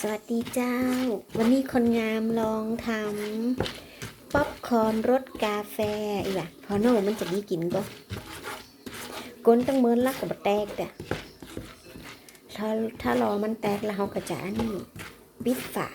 สวัสดีเจ้า วันนี้คนงามลองทำป๊อปคอร์นรสกาแฟอีกอะพอโน่มันจะมีกลิ่นก็ก้นตั้งเมินลักกับแตกแต่ถ้าถ้ารอมันแตกแล้วเราก็จะจานนี้ปิดฝา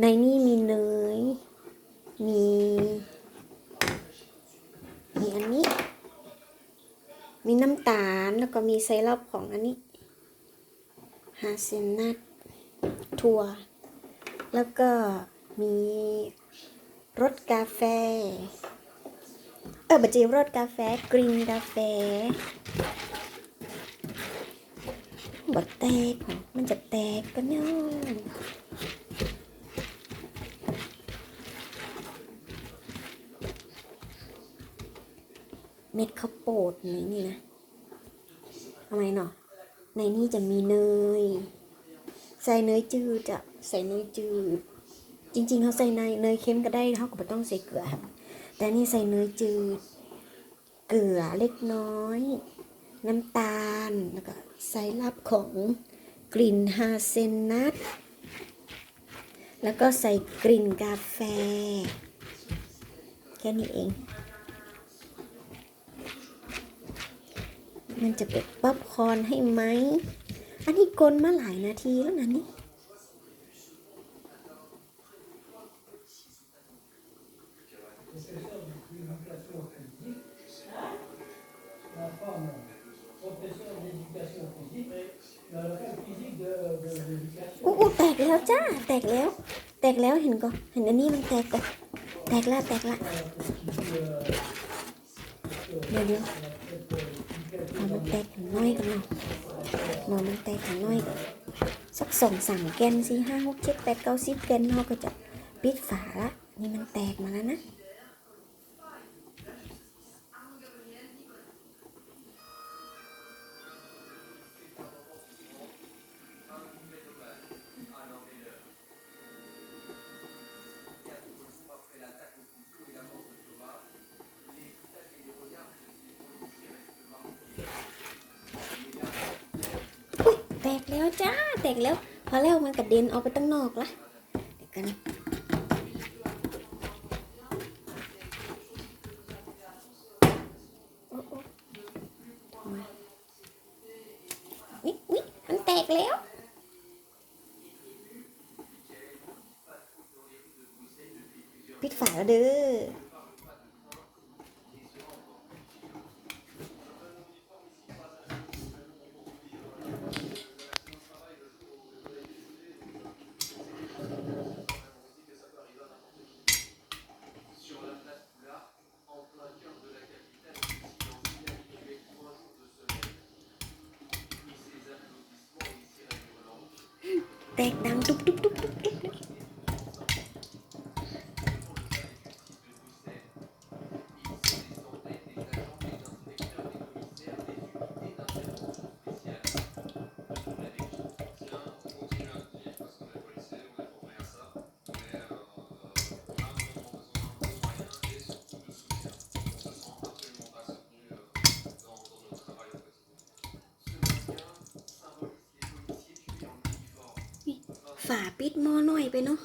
ในนี่มีเนย มี มีอันนี้ มีน้ำตาลแล้วก็มีไซรัปของอันนี้ฮาเซลนัทถั่ว แล้วก็มีรสกาแฟ เออบัจจีรสกาแฟกรีนกาแฟบดแตกเหรอมันจะแตกกันเนาะ เม็ดข้าวโพดในนี่นะทำไมเนาะในนี่จะมีเนย ใส่เนยจืดอะใส่เนยจืด จริงๆเขาใส่เนยเนยเค็มก็ได้เขาก็ไม่ต้องใส่เกลือครับ แต่นี่ใส่เนยจืด เกลือเล็กน้อย น้ำตาลแล้วก็ไซรัปของกลิ่นฮาเซนนัทแล้วก็ใส่กลิ่นกาแฟ แค่นี้เอง มันจะเป็นป๊อปคอร์นให้ไหม อันนี้กลนมาหลายนาทีแล้วนะนี่ la femme professeur d'éducation physique, mais elle fait physique de, de, d'éducation. อู้อู้แตกแล้วจ้า แตกแล้ว แตกแล้วเห็นก่อนเห็นอันนี้มันแตกก่อนแตกละแตกละเดี๋ยวเดี๋ยวเอา มันแตกน้อยกันเนาะหนอมันแตกน้อยกันสักสองสามแกนสี่ห้าหกเจ็ดแปดเก้าสิบแกนเราก็จะปิดฝาละนี่มันแตกมาแล้วนะ จ้าแตกแล้ว พอแล้วมันกระเด็นออกไปตั้งนอกละเดี๋ยวกันโอ้โอ้ทำไมวิวิมันแตกแล้วปิดฝาแล้วเด้อ แตกดังตุ๊บตุ๊บตุ๊บตุ๊บ ฝาปิดหม้อหน่อยไปเนาะ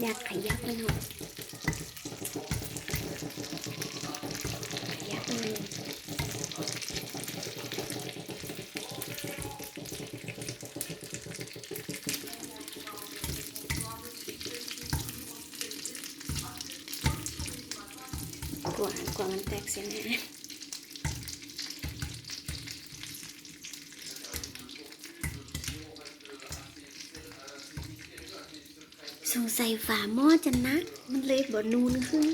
อยากขยับมันหน่อยขยับมัน กว่ากว่ามัน แตกเสียนะสงสัยฝาหม้อจะนัก มันเลยบ่นูนขึ้น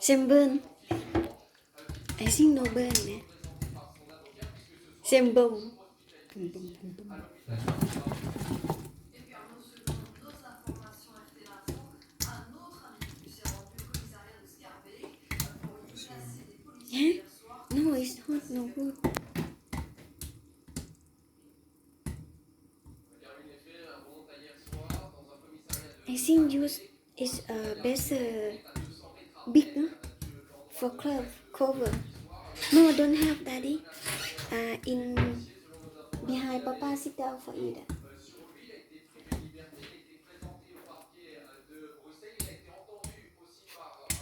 Sembun. I sing no burn, eh? Sembung. Bumbum, bumbum. Hein? No, it's not no good. I think use is uh, best. Uh, big huh? for club cover no I don't have daddy uh, in behind papa sit down for it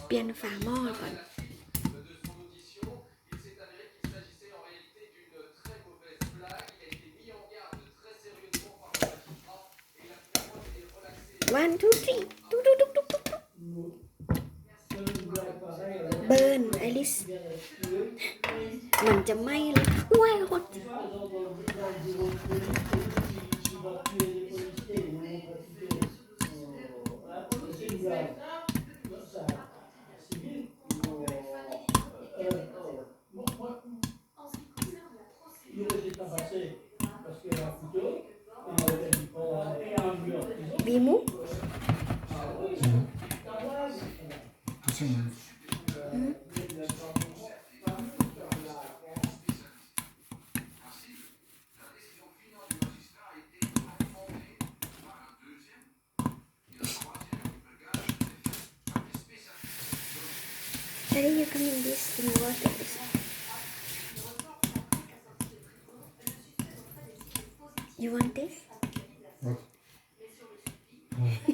Bien farmer, but 1, 2, ก iblis mencemail wild Bimu? Hmm.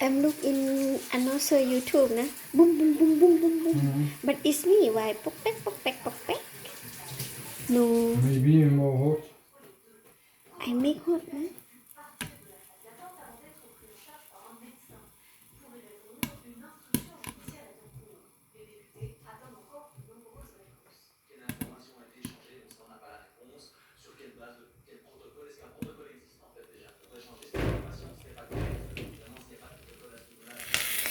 I'm look in another YouTube na boom boom boom boom boom boom. Mm -hmm. But it's me why pok pek pok pek pok pek. No. Maybe more hot. I make hot na.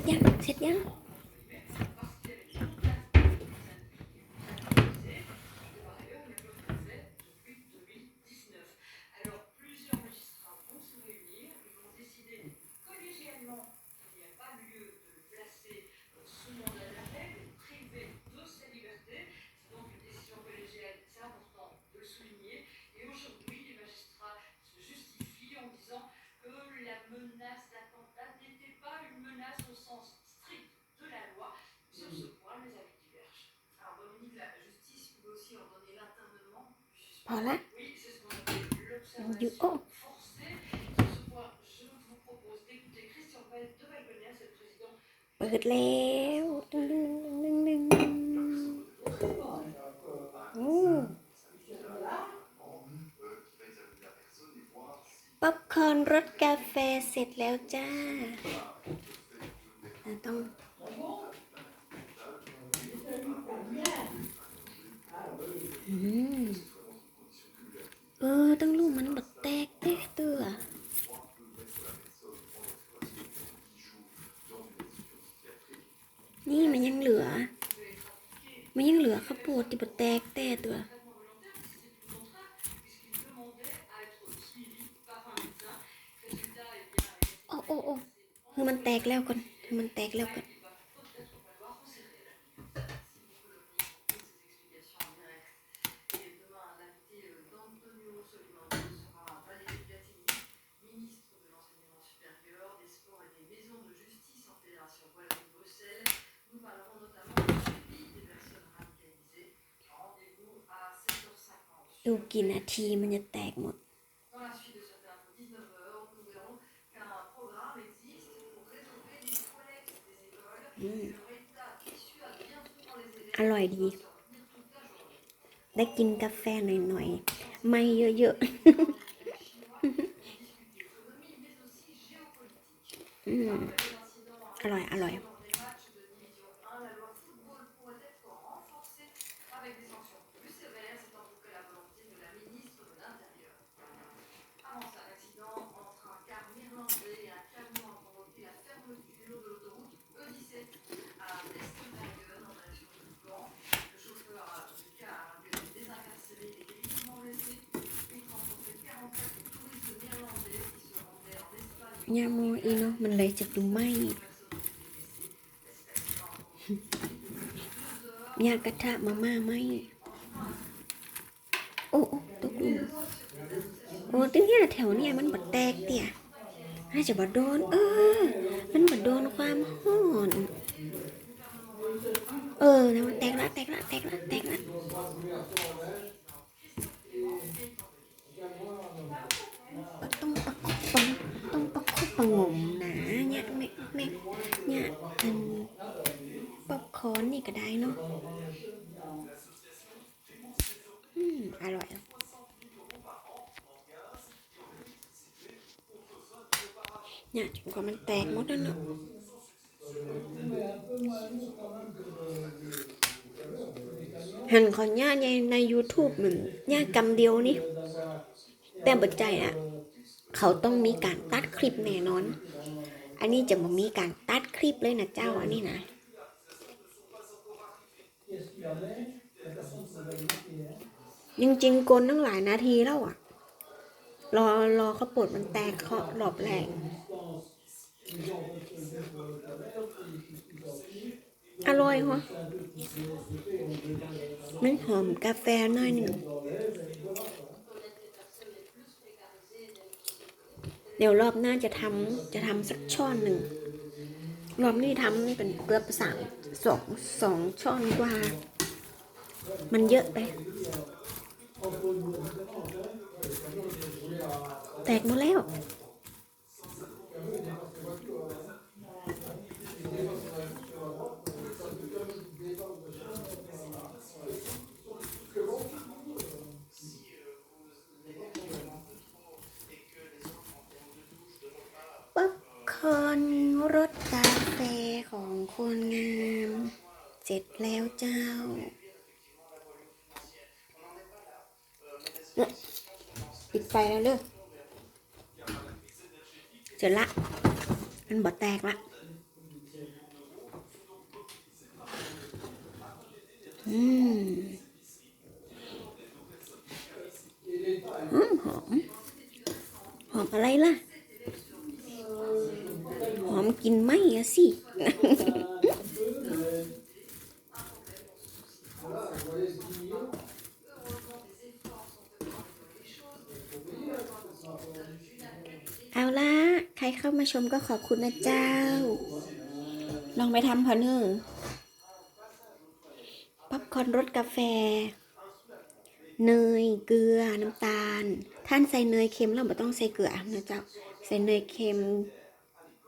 点，快点。 พอละอยู่โอ้เปิดแล้วหนึ่งหนึ่งหนึ่งดึงโอ้ป๊อปคอร์นรสกาแฟเสร็จแล้วจ้า ต้อง ดูกี่นาทีมันจะแตกหมด อร่อยดี ได้กินกาแฟหน่อยๆ ไม่เยอะๆ อร่อย อร่อย ยาโมอีเนาะมันเลยจะดูไหมยากระทะมาม่าไหมโอ้โอ้ตกลุมโอ้ตั้งเนี่ยแถวเนี่ยมันบดแตกเตี่ยน่าจะบดโดน เออ มันบดโดนความห้อน เออนะมันแตกละแตกละแตกละแตกละต้องประคบประต้องประคบประหงมนะเนี่ยแม่แม่เนี่ยอันป๊อปคอร์นนี่ก็ได้เนาะอืมอร่อยอะ เนี่ยจนกว่ามันแตกหมดแล้วเนาะหันขอนย่าในใน YouTube หนึ่งย่ากำเดียวนี่ แต่บัดใจอะ เขาต้องมีการตัดคลิปแน่นอน อันนี้จะมามีการตัดคลิปเลยนะเจ้าอันนี้นะจริงๆกลนตั้งหลายนาทีแล้วอะ รอรอเขาปวดมันแตกเคาะรอบแรก อร่อยหรอ C'est un peu qui s'est occupé, on peut dire, มันหอมกาแฟหน่อยหนึ่ง เดี๋ยวรอบหน้าจะทำจะทำสักช้อนหนึ่ง รอบนี้ทำเป็นเกือบสามสองสองช้อนกว่า มันเยอะไป แตกหมดแล้ว ป๊อปคอร์นรสกาแฟของคนงาม เสร็จแล้ว เจ้าปิดไฟแล้วเด้อเสร็จละ มันบดแตกละอืมหอมหอม หอมอะไรล่ะ หอมกินไหมอะสิ เอาละใครเข้ามา ชมก็ขอบคุณนะเจ้า ลองไปทำพอเนอร์ป๊อปคอนรสกาแฟ เนยเกลือน้ำตาล ท่านใส่เนยเค็มเราไม่ต้องใส่เกลือนะเจ้าใส่เนยเค็ม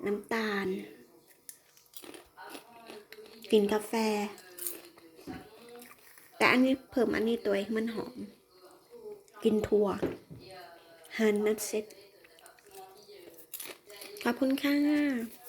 น้ำตาลกินกาแฟ แต่อันนี้เพิ่มอันนี้ตัวมันหอม กินถั่วหันนัดเซ็ต ขอบคุณค่ะ